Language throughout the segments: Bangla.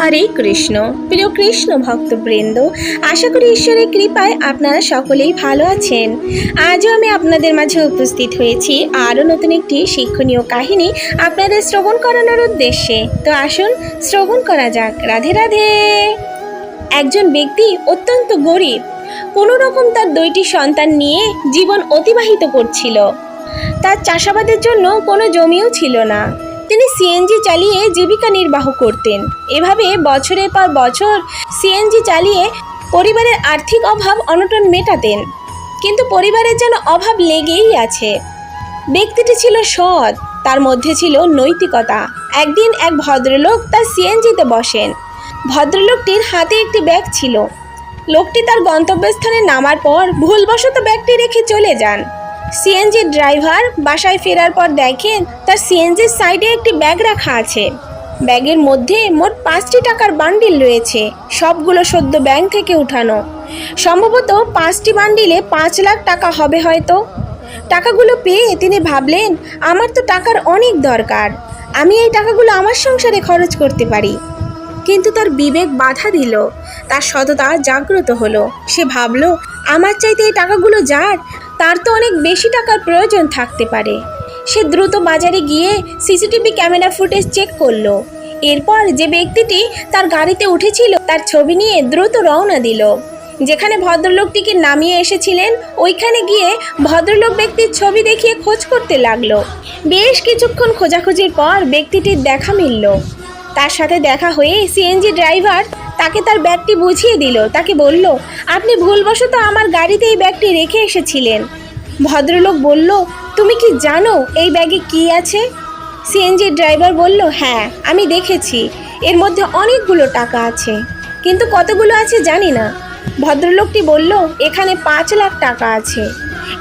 হরে কৃষ্ণ। প্রিয় কৃষ্ণ ভক্তবৃন্দ, আশা করি ঈশ্বরের কৃপায় আপনারা সকলেই ভালো আছেন। আজও আমি আপনাদের মাঝে উপস্থিত হয়েছি আরও নতুন একটি শিক্ষণীয় কাহিনী আপনাদের শ্রবণ করানোর উদ্দেশ্যে। তো আসুন শ্রবণ করা যাক। রাধে রাধে। একজন ব্যক্তি অত্যন্ত গরিব, কোনো রকম তার দুইটি সন্তান নিয়ে জীবন অতিবাহিত করছিল। তার চাষাবাদের জন্য কোনো জমিও ছিল না। তিনি সিএনজি চালিয়ে জীবিকা নির্বাহ করতেন। এভাবে বছরের পর বছর সিএনজি চালিয়ে পরিবারের আর্থিক অভাব অনটন মেটাতেন। কিন্তু পরিবারের যেন অভাব লেগেই আছে। ব্যক্তিটি ছিল সৎ, তার মধ্যে ছিল নৈতিকতা। একদিন এক ভদ্রলোক তার সিএনজিতে বসেন। ভদ্রলোকটির হাতে একটি ব্যাগ ছিল। লোকটি তার গন্তব্যস্থানে নামার পর ভুলবশত ব্যাগটি রেখে চলে যান। সিএনজি ড্রাইভার বাসায় ফেরার পর দেখেন তার সিএনজির সাইডে একটি ব্যাগ রাখা আছে। ব্যাগের মধ্যে মোট পাঁচটি টাকার বান্ডিল রয়েছে, সবগুলো সদ্য ব্যাংক থেকে উঠানো। সম্ভবত পাঁচটি বান্ডিলে পাঁচ লাখ টাকা হবে হয়তো। টাকাগুলো পেয়ে তিনি ভাবলেন, আমার তো টাকার অনেক দরকার, আমি এই টাকাগুলো আমার সংসারে খরচ করতে পারি। কিন্তু তার বিবেক বাধা দিল, তার সততা জাগ্রত হলো। সে ভাবল, আমার চাইতে এই টাকাগুলো যার? তার তো অনেক বেশি টাকার প্রয়োজন থাকতে পারে। সে দ্রুত বাজারে গিয়ে সিসিটিভি ক্যামেরা ফুটেজ চেক করল। এরপর যে ব্যক্তিটি তার গাড়িতে উঠেছিল, তার ছবি নিয়ে দ্রুত রওনা দিল। যেখানে ভদ্রলোকটিকে নামিয়ে এসেছিলেন, ওইখানে গিয়ে ভদ্রলোক ব্যক্তির ছবি দেখিয়ে খোঁজ করতে লাগল। বেশ কিছুক্ষণ খোঁজাখুঁজির পর ব্যক্তিটির দেখা মিলল। তার সাথে দেখা হয়ে সিএনজি ড্রাইভার তাকে তার ব্যাগটি বুঝিয়ে দিল। তাকে বলল, আপনি ভুলবশত আমার গাড়িতে এই ব্যাগটি রেখে এসেছিলেন। ভদ্রলোক বলল, তুমি কি জানো এই ব্যাগে কি আছে? সিএনজি ড্রাইভার বলল হ্যাঁ আমি দেখেছি। এর মধ্যে অনেকগুলো টাকা আছে, কিন্তু কতগুলো আছে জানি না। ভদ্রলোকটি বলল, এখানে পাঁচ লাখ টাকা আছে।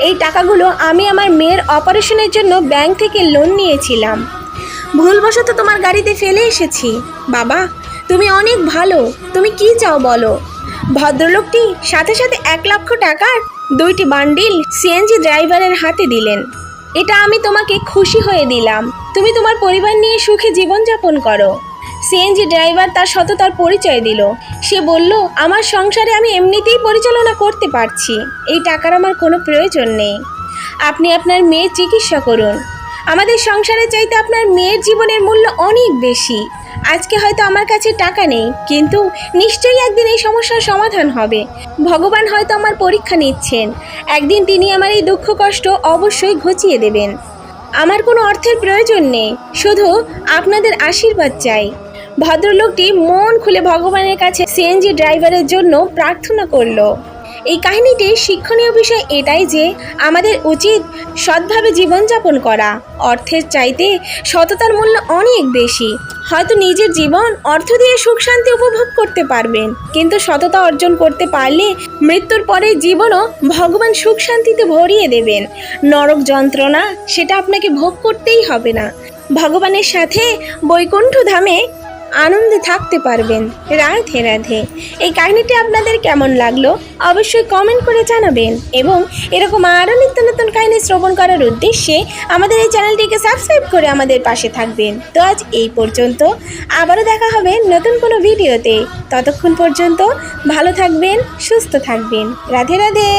এই টাকাগুলো আমি আমার মেয়ের অপারেশনের জন্য ব্যাংক থেকে লোন নিয়েছিলাম। ভুলবশত তোমার গাড়িতে ফেলে এসেছি। বাবা তুমি অনেক ভালো। তুমি কি চাও বলো? ভদ্রলোকটি সাথে সাথে এক লক্ষ টাকার দুইটি বান্ডিল সিএনজি ড্রাইভারের হাতে দিলেন। এটা আমি তোমাকে খুশি হয়ে দিলাম। তুমি তোমার পরিবার নিয়ে সুখে জীবনযাপন করো। সিএনজি ড্রাইভার তার সততার পরিচয় দিল। সে বলল, আমার সংসারে আমি এমনিতেই পরিচালনা করতে পারছি। এই টাকার আমার কোনো প্রয়োজন নেই। আপনি আপনার মেয়ের চিকিৎসা করুন। আমাদের সংসারে চাইতে আপনার মেয়ের জীবনের মূল্য অনেক বেশি। আজকে হয়তো আমার কাছে টাকা নেই, কিন্তু নিশ্চয়ই একদিন এই সমস্যার সমাধান হবে। ভগবান হয়তো আমার পরীক্ষা নিচ্ছেন। একদিন তিনি আমার এই দুঃখ কষ্ট অবশ্যই ঘুচিয়ে দেবেন। আমার কোনো অর্থের প্রয়োজন নেই, শুধু আপনাদের আশীর্বাদ চাই। ভদ্রলোকটি মন খুলে ভগবানের কাছে সিএনজি ড্রাইভারের জন্য প্রার্থনা করল। এই কাহিনীটির শিক্ষণীয় বিষয় এটাই যে আমাদের উচিত সৎভাবে জীবনযাপন করা। অর্থের চাইতে সততার মূল্য অনেক বেশি। হয়তো নিজের জীবন অর্থ দিয়ে সুখ শান্তি উপভোগ করতে পারবেন। কিন্তু সততা অর্জন করতে পারলে মৃত্যুর পরে জীবনও ভগবান সুখ শান্তিতে ভরিয়ে দেবেন। নরক যন্ত্রণা সেটা আপনাকে ভোগ করতেই হবে না। ভগবানের সাথে বৈকুণ্ঠ ধামে আনন্দে থাকতে পারবেন। রাধে রাধে। এই কাহিনীটি আপনাদের কেমন লাগল? অবশ্যই কমেন্ট করে জানাবেন এবং এরকম আরও নিত্য নতুন কাহিনী শ্রবণ করার উদ্দেশ্যে আমাদের এই চ্যানেলটিকে সাবস্ক্রাইব করে আমাদের পাশে থাকবেন। তো আজ এই পর্যন্ত। আবারও দেখা হবে নতুন কোনো ভিডিওতে। ততক্ষণ পর্যন্ত ভালো থাকবেন, সুস্থ থাকবেন। রাধে রাধে।